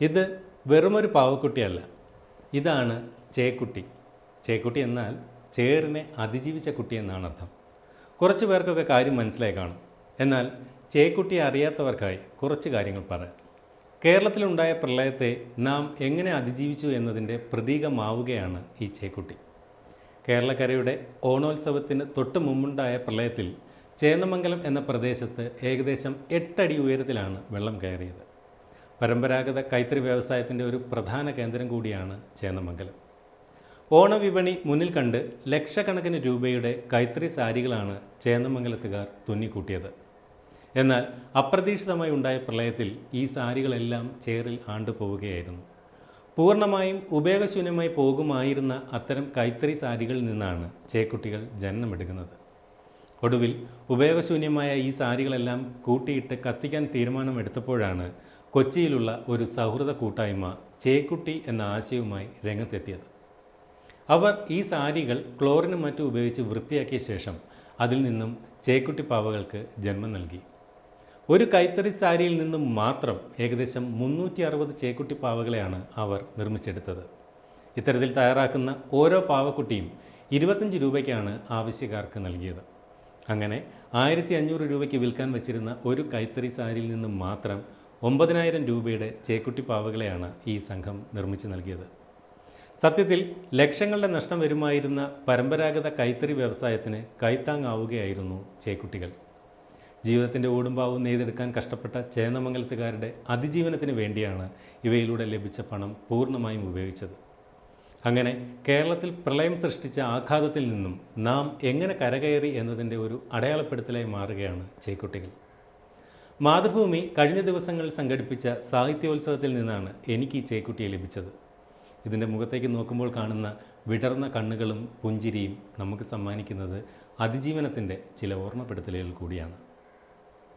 ഇത് വെറുമൊരു പാവക്കുട്ടിയല്ല. ഇതാണ് ചേക്കുട്ടി. ചേക്കുട്ടി എന്നാൽ ചേറിനെ അതിജീവിച്ച കുട്ടി എന്നാണ് അർത്ഥം. കുറച്ച് പേർക്കൊക്കെ കാര്യം മനസ്സിലായി കാണും. എന്നാൽ ചേക്കുട്ടിയെ അറിയാത്തവർക്കായി കുറച്ച് കാര്യങ്ങൾ പറയാം കേരളത്തിലുണ്ടായ പ്രളയത്തെ നാം എങ്ങനെ അതിജീവിച്ചു എന്നതിന്റെ പ്രതീകമാവുകയാണ് ഈ ചേക്കുട്ടി. കേരളക്കരയുടെ ഓണോത്സവത്തിന് തൊട്ട് മുമ്പുണ്ടായ പ്രളയത്തിൽ ചേന്നമംഗലം എന്ന പ്രദേശത്ത് ഏകദേശം എട്ടടി ഉയരത്തിലാണ് വെള്ളം കയറിയത്. പരമ്പരാഗത കൈത്തറി വ്യവസായത്തിന്റെ ഒരു പ്രധാന കേന്ദ്രം കൂടിയാണ് ചേന്നമംഗലം. ഓണവിപണി മുന്നിൽ കണ്ട് ലക്ഷക്കണക്കിന് രൂപയുടെ കൈത്തറി സാരികളാണ് ചേന്നമംഗലത്തുകാർ തുന്നിക്കൂട്ടിയത്. എന്നാൽ അപ്രതീക്ഷിതമായി ഉണ്ടായ പ്രളയത്തിൽ ഈ സാരികളെല്ലാം ചേറിൽ ആണ്ടുപോവുകയായിരുന്നു പൂർണമായും ഉപയോഗശൂന്യമായി പോകുമായിരുന്ന അത്തരം കൈത്തറി സാരികളിൽ നിന്നാണ് ചേക്കുട്ടികൾ ജന്മമെടുക്കുന്നത് ഒടുവിൽ ഉപയോഗശൂന്യമായ ഈ സാരികളെല്ലാം കൂട്ടിയിട്ട് കത്തിക്കാൻ തീരുമാനമെടുത്തപ്പോഴാണ് കൊച്ചിയിലുള്ള ഒരു സൗഹൃദ കൂട്ടായ്മ ചേക്കുട്ടി എന്ന ആശയവുമായി രംഗത്തെത്തിയത്. അവർ ഈ സാരികൾ ക്ലോറിനും മറ്റും ഉപയോഗിച്ച് വൃത്തിയാക്കിയ ശേഷം അതിൽ നിന്നും ചേക്കുട്ടി പാവകൾക്ക് ജന്മം നൽകി. ഒരു കൈത്തറി സാരിയിൽ നിന്നും മാത്രം ഏകദേശം മുന്നൂറ്റി അറുപത് ചേക്കുട്ടി പാവകളെയാണ് അവർ നിർമ്മിച്ചെടുത്തത്. ഇത്തരത്തിൽ തയ്യാറാക്കുന്ന ഓരോ പാവക്കുട്ടിയും ഇരുപത്തഞ്ച് രൂപയ്ക്കാണ് ആവശ്യക്കാർക്ക് നൽകിയത്. അങ്ങനെ ആയിരത്തി അഞ്ഞൂറ് രൂപയ്ക്ക് വിൽക്കാൻ വെച്ചിരുന്ന ഒരു കൈത്തറി സാരിയിൽ നിന്നും മാത്രം ഒമ്പതിനായിരം രൂപയുടെ ചേക്കുട്ടി പാവകളെയാണ് ഈ സംഘം നിർമ്മിച്ചു നൽകിയത്. സത്യത്തിൽ ലക്ഷങ്ങളുടെ നഷ്ടം വരുമായിരുന്ന പരമ്പരാഗത കൈത്തറി വ്യവസായത്തിന് കൈത്താങ്ങാവുകയായിരുന്നു ചേക്കുട്ടികൾ. ജീവിതത്തിന്റെ ഓടുമ്പാവും നെയ്തെടുക്കാൻ കഷ്ടപ്പെട്ട ചേന്നമംഗലത്തുകാരുടെ അതിജീവനത്തിന് വേണ്ടിയാണ് ഇവയിലൂടെ ലഭിച്ച പണം പൂർണമായും ഉപയോഗിച്ചത്. അങ്ങനെ കേരളത്തിൽ പ്രളയം സൃഷ്ടിച്ച ആഘാതത്തിൽ നിന്നും നാം എങ്ങനെ കരകയറി എന്നതിന്റെ ഒരു അടയാളപ്പെടുത്തലായി മാറുകയാണ് ചേക്കുട്ടികൾ. മാതൃഭൂമി കഴിഞ്ഞ ദിവസങ്ങളിൽ സംഘടിപ്പിച്ച സാഹിത്യോത്സവത്തിൽ നിന്നാണ് എനിക്ക് ഈ ചേക്കുട്ടിയെ ലഭിച്ചത്. ഇതിന്റെ മുഖത്തേക്ക് നോക്കുമ്പോൾ കാണുന്ന വിടർന്ന കണ്ണുകളും പുഞ്ചിരിയും നമുക്ക് സമ്മാനിക്കുന്നത് അതിജീവനത്തിന്റെ ചില ഓർമ്മപ്പെടുത്തലുകൾ കൂടിയാണ്.